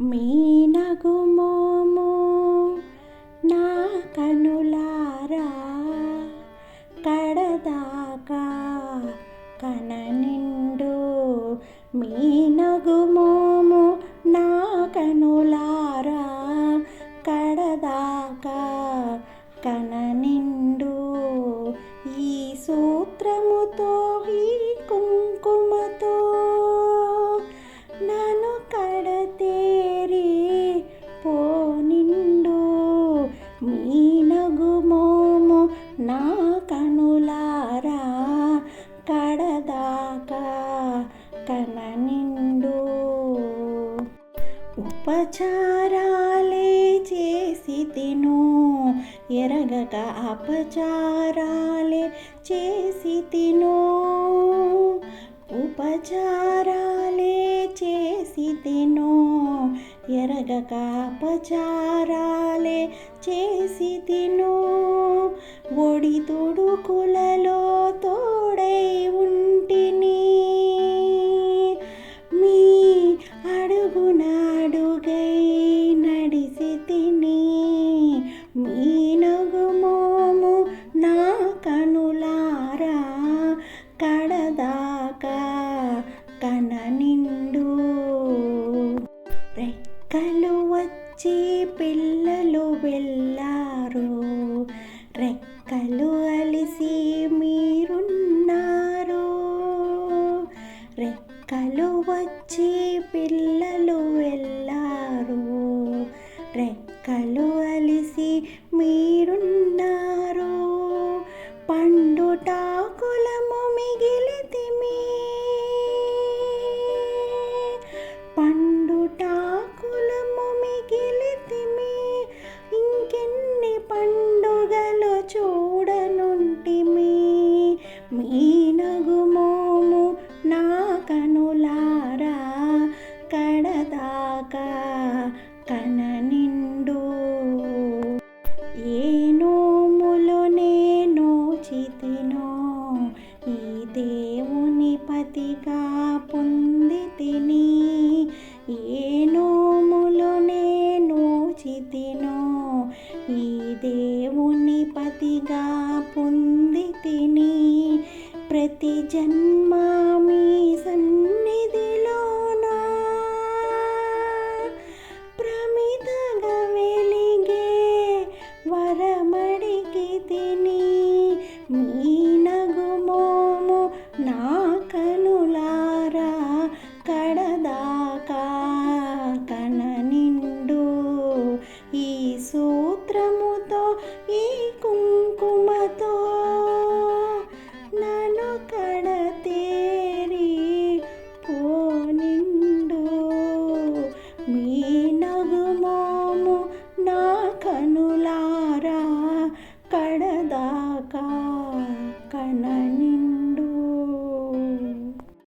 మీనగుమోము నా కనులారా కడదాకా కననిండు. మీనగుమోము నా కనులారా కడదాకా కన నిండు మీ నగుమోము నా కనులారా కడదాకా కన నిండు. ఉపచారాలే చేసి తిను ఎరగక అపచారాలే చేసి తిను. ఉపచారాలే చేసి తిను. ఎరగక పచారాలే చేసి తిను. ఒడి తుడుకులలో తోడై ఉంటిని. మీ అడుగున అడుగై నడిసి తిని. మీ నగుమోము నా కనులారా కడదా రెక్కలు వచ్చి పిల్లలు వెళ్ళారు. రెక్కలు అలిసి మీరున్నారు. రెక్కలు వచ్చి పిల్లలు వెళ్ళారు. రెక్కలు అలిసి మీరున్నారు. నగుమోము నా కనులారా కడదాకా కననిండు ఏ నోములు నేను చితినో ఈ దేవుని పతిగా పొంది తిని. ఏ నోములు నేను చితినో ఈ దేవుని పతిగా పొంది తిని. ప్రతి జన్మ మీ సన్ கடதா